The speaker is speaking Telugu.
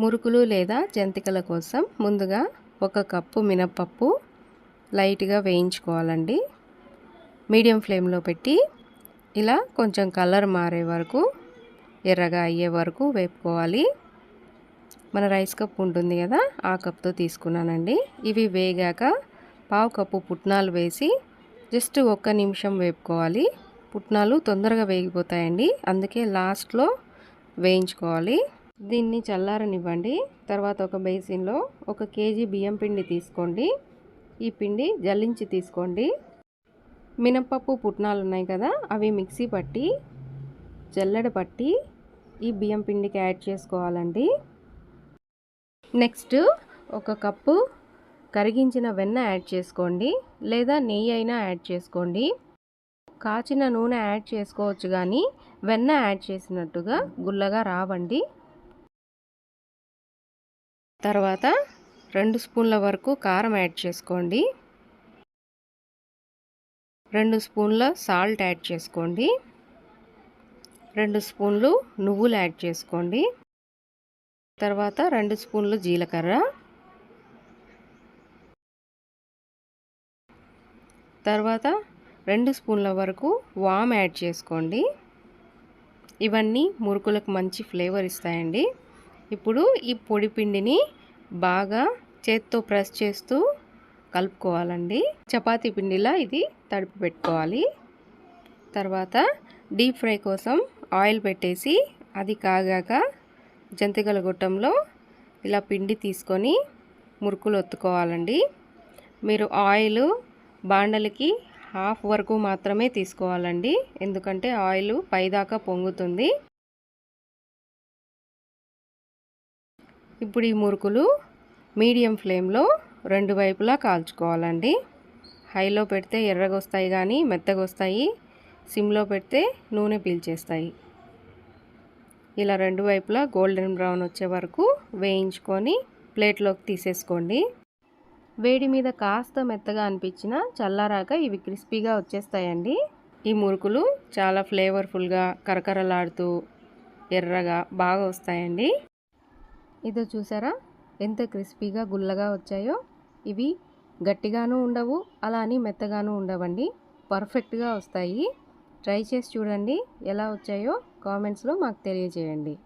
మురుకులు లేదా జంతికల కోసం ముందుగా ఒక కప్పు మినప్పప్పు లైట్గా వేయించుకోవాలండి. మీడియం ఫ్లేమ్లో పెట్టి ఇలా కొంచెం కలర్ మారే వరకు ఎర్రగా అయ్యే వరకు వేపుకోవాలి. మన రైస్ కప్ ఉంటుంది కదా ఆ కప్తో తీసుకున్నానండి. ఇవి వేగాక పావు కప్పు పుట్నాలు వేసి జస్ట్ ఒక్క నిమిషం వేపుకోవాలి. పుట్నాలు తొందరగా వేగిపోతాయండి అందుకే లాస్ట్లో వేయించుకోవాలి. దీన్ని చల్లారనివ్వండి. తర్వాత ఒక బేసిన్లో ఒక కేజీ బియ్యం పిండి తీసుకోండి. ఈ పిండి జల్లించి తీసుకోండి. మినప్పప్పు పుట్నాలు ఉన్నాయి కదా అవి మిక్సీ పట్టి జల్లెడ పట్టి ఈ బియ్యం పిండికి యాడ్ చేసుకోవాలండి. నెక్స్ట్ ఒక కప్పు కరిగించిన వెన్న యాడ్ చేసుకోండి. లేదా నెయ్యి అయినా యాడ్ చేసుకోండి. కాచిన నూనె యాడ్ చేసుకోవచ్చు కానీ వెన్న యాడ్ చేసినట్టుగా గుల్లగా రావండి. తర్వాత రెండు స్పూన్ల వరకు కారం యాడ్ చేసుకోండి. రెండు స్పూన్ల సాల్ట్ యాడ్ చేసుకోండి. రెండు స్పూన్లు నువ్వులు యాడ్ చేసుకోండి. తర్వాత రెండు స్పూన్లు జీలకర్ర. తర్వాత రెండు స్పూన్ల వరకు వామ్ యాడ్ చేసుకోండి. ఇవన్నీ మురుకులకు మంచి ఫ్లేవర్ ఇస్తాయండి. ఇప్పుడు ఈ పొడి పిండిని బాగా చేత్తో ప్రెస్ చేస్తూ కలుపుకోవాలండి. చపాతీ పిండిలా ఇది తడిపి పెట్టుకోవాలి. తర్వాత డీప్ ఫ్రై కోసం ఆయిల్ పెట్టేసి అది కాగాక జంతికల గుట్టంలో ఇలా పిండి తీసుకొని మురుకులు ఒత్తుకోవాలండి. మీరు ఆయిల్ బాండలకి హాఫ్ వరకు మాత్రమే తీసుకోవాలండి. ఎందుకంటే ఆయిల్ పైదాకా పొంగుతుంది. ఇప్పుడు ఈ మురుకులు మీడియం ఫ్లేమ్లో రెండు వైపులా కాల్చుకోవాలండి. హైలో పెడితే ఎర్రగొస్తాయి కానీ మెత్తగొస్తాయి. సిమ్లో పెడితే నూనె పీల్చేస్తాయి. ఇలా రెండు వైపులా గోల్డెన్ బ్రౌన్ వచ్చే వరకు వేయించుకొని ప్లేట్లోకి తీసేసుకోండి. వేడి మీద కాస్త మెత్తగా అనిపించిన చల్లారాక ఇవి క్రిస్పీగా వచ్చేస్తాయండి. ఈ మురుకులు చాలా ఫ్లేవర్ఫుల్గా కరకరలాడుతూ ఎర్రగా బాగా వస్తాయండి. ఇదో చూసారా? ఎంత క్రిస్పీగా గుల్లగా వచ్చాయో. ఇవి గట్టిగాను ఉండవు అలా అని మెత్తగాను ఉండవండి. పర్ఫెక్ట్గా వస్తాయి. ట్రై చేసి చూడండి ఎలా వచ్చాయో కామెంట్స్లో మాకు తెలియజేయండి.